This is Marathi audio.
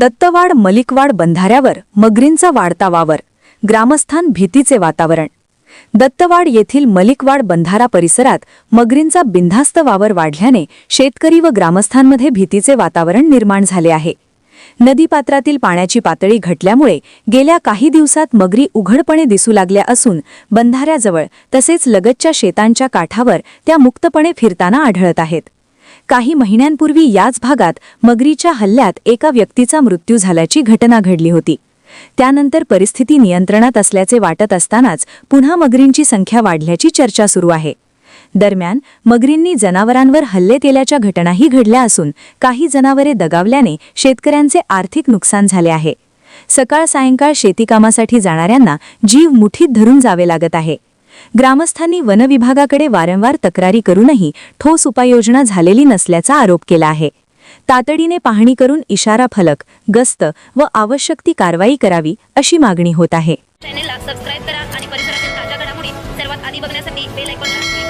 दत्तवाड मलिकवाड बंधाऱ्यावर मगरींचा वाढता वावर ग्रामस्थान भीतीचे वातावरण. दत्तवाड येथील मलिकवाड बंधारा परिसरात मगरींचा बिनधास्त वावर वाढल्याने शेतकरी व ग्रामस्थांमध्ये भीतीचे वातावरण निर्माण झाले आहे. नदीपात्रातील पाण्याची पातळी घटल्यामुळे गेल्या काही दिवसात मगरी उघडपणे दिसू लागल्या असून बंधाऱ्याजवळ तसेच लगतच्या शेतांच्या काठावर त्या मुक्तपणे फिरताना आढळत आहेत. काही महिन्यांपूर्वी याच भागात मगरीच्या हल्ल्यात एका व्यक्तीचा मृत्यू झाल्याची घटना घडली होती. त्यानंतर परिस्थिती नियंत्रणात असल्याचे वाटत असतानाच पुन्हा मगरींची संख्या वाढल्याची चर्चा सुरू आहे. दरम्यान मगरींनी जनावरांवर हल्ले केल्याच्या घटनाही घडल्या असून काही जनावरे दगावल्याने शेतकऱ्यांचे आर्थिक नुकसान झाले आहे. सकाळ सायंकाळ शेतीकामासाठी जाणाऱ्यांना जीव मुठीत धरून जावे लागत आहे. ग्रामस्थांनी वनविभागाकडे वारंवार तक्रारी करूनही ठोस उपाययोजना झालेली नसल्याचा आरोप केला आहे. तातडीने पाहणी करून इशारा फलक गस्त व आवश्यक ती कारवाई करावी अशी मागणी होत आहे. चॅनेलला सबस्क्राईब करा आणि परिसरातील ताज्या घडामोडी सर्वात आधी बघण्यासाठी बेल आयकॉनला